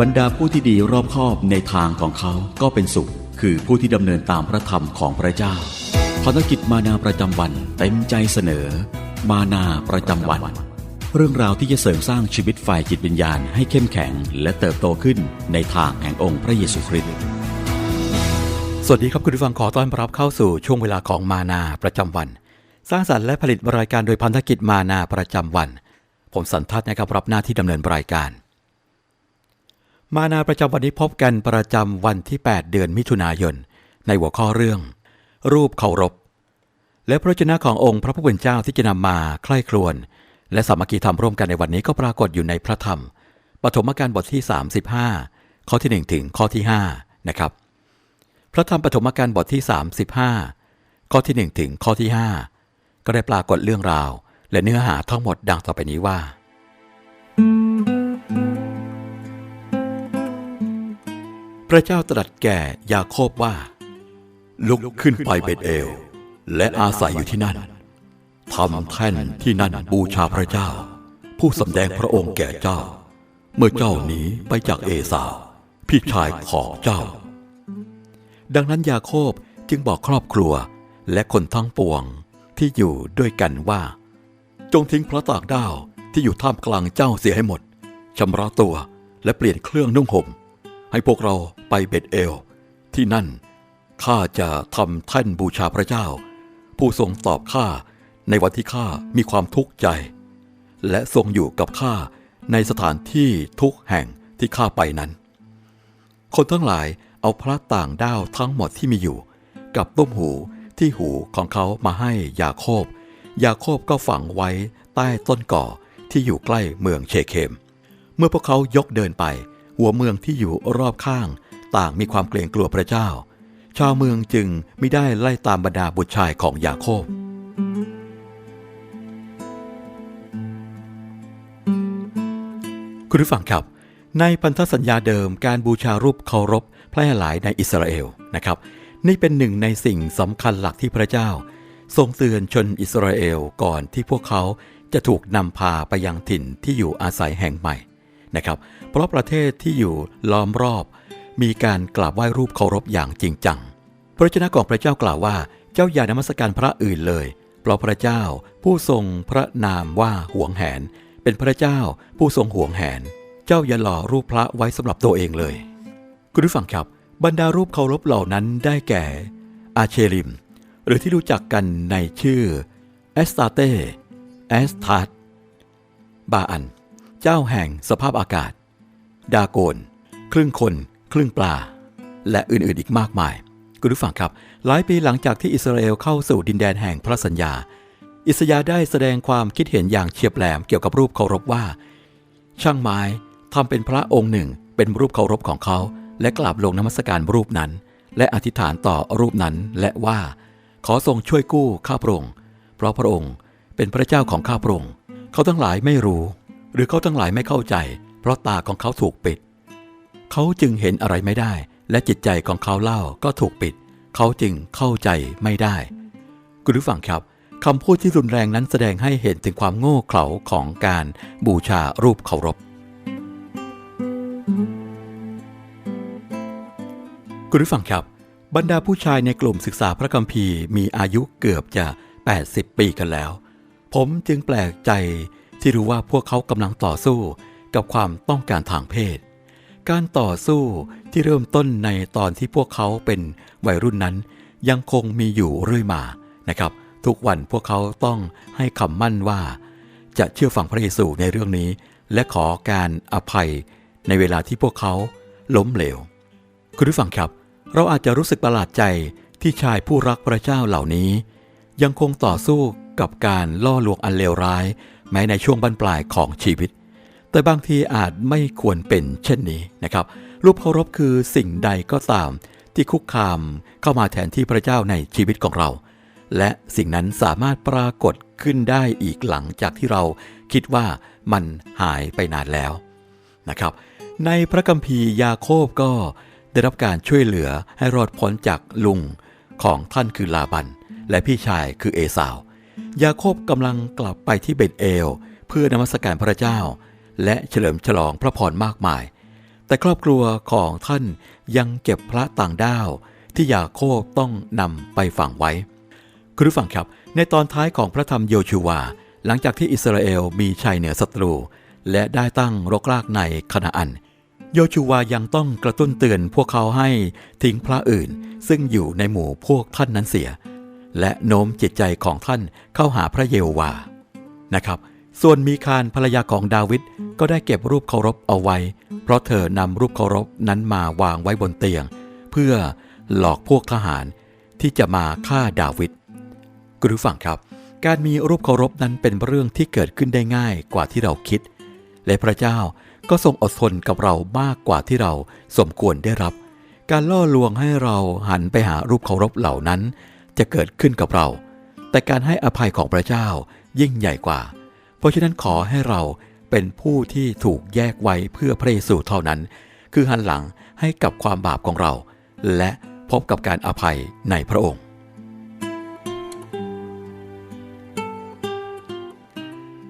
บรรดาผู้ที่ดีรอบคอบในทางของเขาก็เป็นสุข คือผู้ที่ดำเนินตามพระธรรมของพระเจ้าภารกิจมานาประจำวันเต็มใจเสนอ มานาประจำวัน เรื่องราวที่จะเสริมสร้างชีวิตฝ่ายจิตวิญญาณให้เข้มแข็ง และเติบโตขึ้นในทางแห่งองค์พระเยซูคริสต์สวัสดีครับคุณผู้ฟังขอต้อนรับเข้าสู่ช่วงเวลาของมานาประจำวัน สร้างสรรค์และผลิตรายการโดยพันธกิจมานาประจำวัน ผมสันทัศน์นะครับรับหน้าที่ดำเนินรายการ มานาประจำวันนี้พบกันประจำวันที่ 8 เดือนมิถุนายน ในหัวข้อเรื่อง รูปเคารพ และพระเจ้าขององค์พระผู้เป็นเจ้าที่จะนำมาใคร่ครวญและสามัคคีธรรมร่วมกันในวันนี้ก็ปรากฏอยู่ในพระธรรมปฐมกาลบทที่ 35 ข้อที่ 1 ถึงข้อที่ 5 นะครับ พระธรรมปฐมกาลบทที่ 35 ข้อที่ 1 ถึงข้อที่ 5 ก็ได้ปรากฏเรื่องราว และเนื้อหาทั้งหมดดังต่อไปนี้ว่า ระเจ้าตรัสแก่ยาโคบว่า ลุกขึ้นไปเบตเอล และอาศัยอยู่ที่นั่นทำแท่นที่นั่นบูชาพระเจ้า ผู้สำแดงพระองค์แก่เจ้า เมื่อเจ้าหนีไปจากเอสาวพี่ชายของเจ้า ดังนั้นยาโคบจึงบอกครอบครัวและคนทั้งปวงที่อยู่ด้วยกันว่า จงทิ้งพระตากด้าวที่อยู่ท่ามกลางเจ้าเสียให้หมดชำระตัวและเปลี่ยนเครื่องนุ่งห่มให้พวกเรา ไปเบตเอล ที่นั่นข้าจะทำแท่นบูชาพระเจ้า ผู้ทรงตอบข้าในวันที่ข้ามีความทุกข์ใจ และทรงอยู่กับข้าในสถานที่ทุกแห่งที่ข้าไปนั้น คนทั้งหลายเอาพระต่างด้าวทั้งหมดที่มีอยู่ กับต้มหูที่หูของเขามาให้ยาโคบ ยาโคบก็ฝังไว้ใต้ต้นก่อที่อยู่ใกล้เมืองเชเคม เมื่อพวกเขายกเดินไป หัวเมืองที่อยู่รอบข้าง ต่างมีความเกรงกลัวพระเจ้า ชาวเมืองจึงไม่ได้ไล่ตามบรรดาบุตรชายของยาโคบ คุณผู้ฟังครับ ในพันธสัญญาเดิมการบูชารูปเคารพแพร่หลายในอิสราเอลนะครับ นี่เป็นหนึ่งในสิ่งสำคัญหลักที่พระเจ้า ทรงเตือนชนอิสราเอลก่อนที่พวกเขาจะถูกนำพาไปยังถิ่นที่อยู่อาศัยแห่งใหม่นะครับ เพราะประเทศที่อยู่ล้อมรอบ มีการกราบไหว้รูปเคารพอย่างจริงจัง พระเจ้าของพระเจ้ากล่าวว่าเจ้าอย่านมัสการพระอื่นเลย เพราะพระเจ้าผู้ทรงพระนามว่าห่วงแหน เป็นพระเจ้าผู้ทรงห่วงแหน เจ้าอย่าหล่อรูปพระไว้สำหรับตัวเองเลย คุณผู้ฟังครับบรรดารูปเคารพเหล่านั้นได้แก่ อาเชริม หรือที่รู้จักกันในชื่อแอสตาเตแอสทัสบาอัน เจ้าแห่งสภาพอากาศ ดาโกน ครึ่งคน ครึ่งปลา และอื่นๆอีกมากมาย คุณผู้ฟังครับ หลายปีหลังจากที่อิสราเอลเข้าสู่ดินแดนแห่งพระสัญญา อิสยาได้แสดงความคิดเห็นอย่างเฉียบแหลมเกี่ยวกับรูปเคารพว่า ช่างไม้ทำเป็นพระองค์หนึ่ง เป็นรูปเคารพของเขา และกราบลงนมัสการรูปนั้น และอธิษฐานต่อรูปนั้นและว่า ขอทรงช่วยกู้ข้าพระองค์เพราะพระองค์เป็นพระเจ้าของข้าพระองค์เขาทั้งหลายไม่รู้ หรือเขาทั้งหลายไม่เข้าใจ เพราะตาของเขาถูกปิด เขาจึงเห็นอะไรไม่ได้ และจิตใจของเขาเล่าก็ถูกปิด เขาจึงเข้าใจไม่ได้คุณผู้ฟังครับคำพูดที่รุนแรงนั้นแสดงให้เห็นถึงความโง่เขลาของการบูชารูปเคารพคุณผู้ฟังครับ บรรดาผู้ชายในกลุ่มศึกษาพระคัมภีร์มีอายุเกือบจะ 80 ปีกันแล้ว ผมจึงแปลกใจที่รู้ว่าพวกเขากำลังต่อสู้กับความต้องการทางเพศ การต่อสู้ที่เริ่มต้นในตอนที่พวกเขาเป็นวัยรุ่นนั้น ยังคงมีอยู่เรื่อยมานะครับ ทุกวันพวกเขาต้องให้คำมั่นว่า จะเชื่อฟังพระเยซูในเรื่องนี้ และขอการอภัยในเวลาที่พวกเขาล้มเหลว คุณผู้ฟังครับ เราอาจจะรู้สึกประหลาดใจที่ชายผู้รักพระเจ้าเหล่านี้ ยังคงต่อสู้กับการล่อลวงอันเลวร้าย แม้ในช่วงบรรปลายของชีวิต แต่บางทีอาจไม่ควรเป็นเช่นนี้นะครับ รูปเคารพคือสิ่งใดก็ตาม ที่คุกคามเข้ามาแทนที่พระเจ้าในชีวิตของเรา และสิ่งนั้นสามารถปรากฏขึ้นได้อีกหลังจากที่เราคิดว่ามันหายไปนานแล้วนะครับ ในพระคัมภีร์ยาโคบก็ได้รับการช่วยเหลือให้รอดพ้นจากลุงของท่านคือลาบัน และพี่ชายคือเอสาว ยาโคบกำลังกลับไปที่เบตเอล เพื่อนมัสการพระเจ้า และเฉลิมฉลองพระพรมากมาย แต่ครอบครัวของท่านยังเก็บพระต่างด้าวที่ยาโคบต้องนำไปฝังไว้ คุณผู้ฟังครับ ในตอนท้ายของพระธรรมโยชูวา หลังจากที่อิสราเอลมีชัยเหนือศัตรู และได้ตั้งรกรากในคณาอัน โยชูวายังต้องกระตุ้นเตือนพวกเขาให้ทิ้งพระอื่น ซึ่งอยู่ในหมู่พวกท่านนั้นเสีย และโน้มจิตใจของท่านเข้าหาพระเยโฮวานะครับ ส่วนมีคารภรรยาของดาวิดก็ได้เก็บรูปเคารพเอาไว้ เพราะเธอนำรูปเคารพนั้นมาวางไว้บนเตียง เพื่อหลอกพวกทหารที่จะมาฆ่าดาวิดคุณผู้ฟังครับ การมีรูปเคารพนั้นเป็นเรื่องที่เกิดขึ้นได้ง่ายกว่าที่เราคิด และพระเจ้าก็ทรงอดทนกับเรามากกว่าที่เราสมควรได้รับ การล่อลวงให้เราหันไปหารูปเคารพเหล่านั้น จะเกิดขึ้นกับเรา แต่การให้อภัยของพระเจ้ายิ่งใหญ่กว่า ราะฉะนั้นขอให้เราเป็นผู้ที่ถูกแยกไว้เพื่อพระเยซูเท่านั้น คือหันหลังให้กับความบาปของเรา และพบกับการอภัยในพระองค์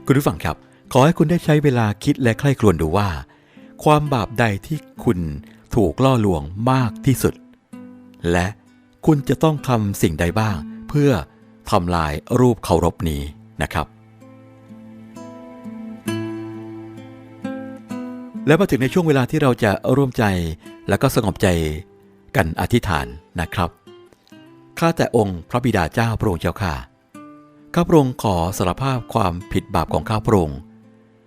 คุณผู้ฟังครับ ขอให้คุณได้ใช้เวลาคิดและใคร่ครวญดูว่า ความบาปใดที่คุณถูกล่อลวงมากที่สุด และคุณจะต้องทำสิ่งใดบ้าง เพื่อทำลายรูปเคารพนี้นะครับ และมาถึงในช่วงเวลาที่เราจะร่วมใจและก็สงบใจกันอธิษฐานนะครับ ข้าแต่องค์พระบิดาเจ้าพระองค์เจ้าข้า ข้าพระองค์ขอสารภาพความผิดบาปของข้าพระองค์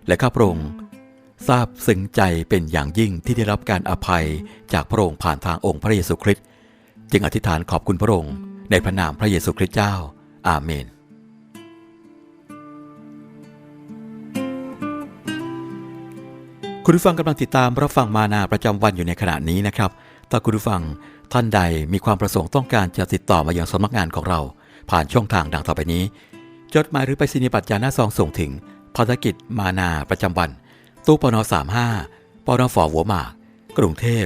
และข้าพระองค์ทราบซึ้งใจเป็นอย่างยิ่งที่ได้รับการอภัยจากพระองค์ผ่านทางองค์พระเยซูคริสต์ จึงอธิษฐานขอบคุณพระองค์ในพระนามพระเยซูคริสต์เจ้า อาเมน คุณผู้ฟังกำลังติดตามรับฟังมานาประจำวันอยู่ในขณะนี้นะครับ ถ้าคุณผู้ฟังท่านใดมีความประสงค์ต้องการจะติดต่อมาอยังสำนักงานของเรา ผ่านช่องทางดังต่อไปนี้ จดหมายหรือไปรษณียบัตรจาหน้าซองส่งถึงภารกิจมานาประจำวัน ตู้ปน35ปนฝหัวหมาก กรุงเทพ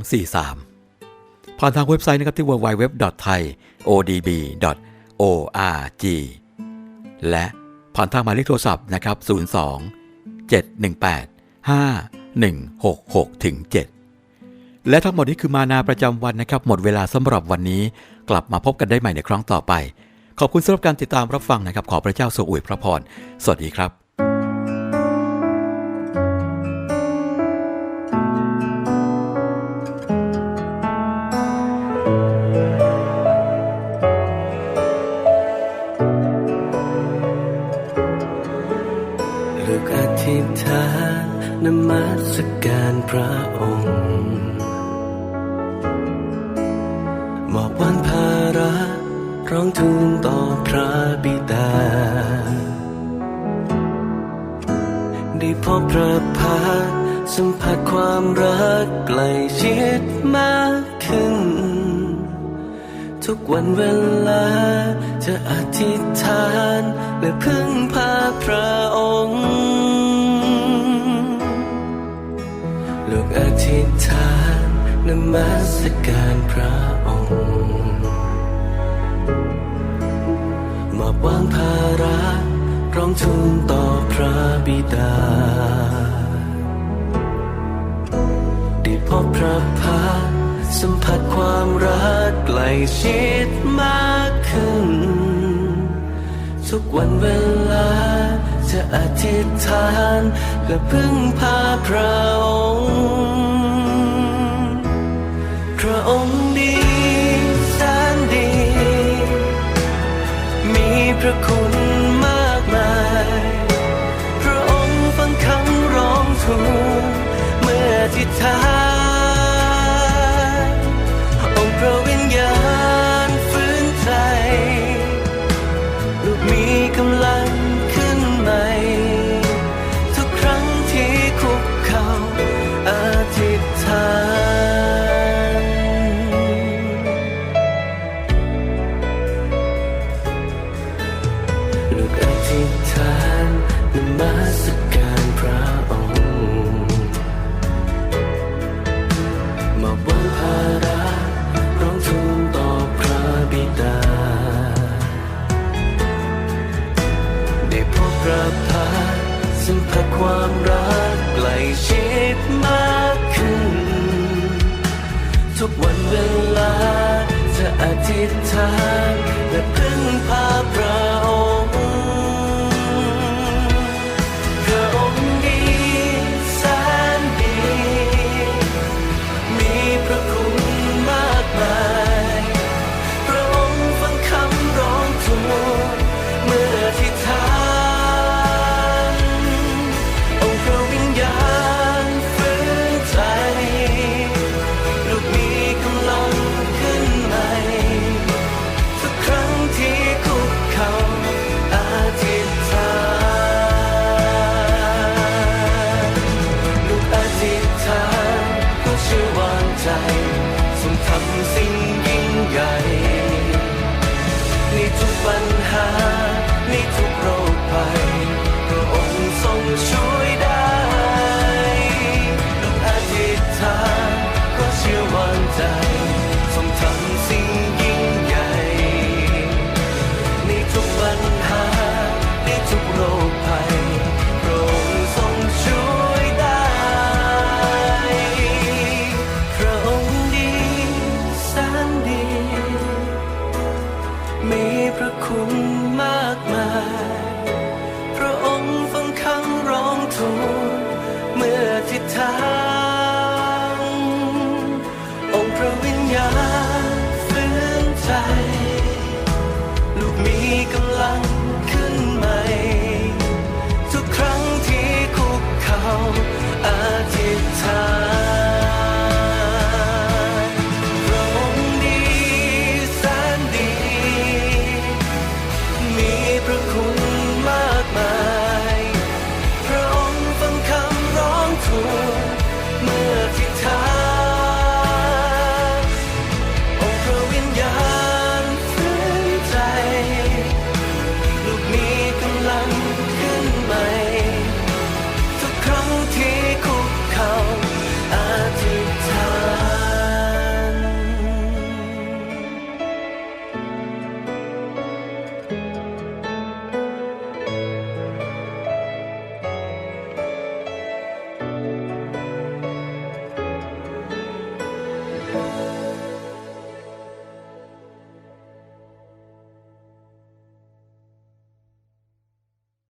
10243 ผ่านทางเว็บไซต์นะครับที่ www.thaiodb.org และผ่านทางหมายเลขโทรศัพท์นะครับ02 718 5166ถึง7และทั้งหมดนี้คือมานาประจำวันนะครับ หมดเวลาสำหรับวันนี้ กลับมาพบกันได้ใหม่ในครั้งต่อไป ขอบคุณสำหรับการติดตามรับฟังนะครับ ขอพระเจ้าทรงอวยพระพรสวัสดีครับอธิษฐาน นมัสการพระองค์มอบวันภาระร้องทูลต่อพระบิดา ได้พบพระพักสัมผัสความรักใกล้ชิดมากขึ้น ทุกวันเวลาจะอธิษฐานและพึ่งพาพระองค์ ธิษฐานนมัสการพระองค์มอบวางภาระร้องทูลต่อพระบิดาได้พบพระพักสัมผัสความรักใกล้ชิดมากขึ้น ทุกวันเวลาจะอธิษฐานและพึ่งพาพระองค์ พระองค์ดีแสนดี มีพระคุณมากมาย พระองค์ฟังคำร้องทูลเมื่อที่ท้า ความรักใกล้ชิดมากขึ้น ทุกวันเวลาจะอาทิตย์ทางและพึ่งพา ที่เธอทิฏฐา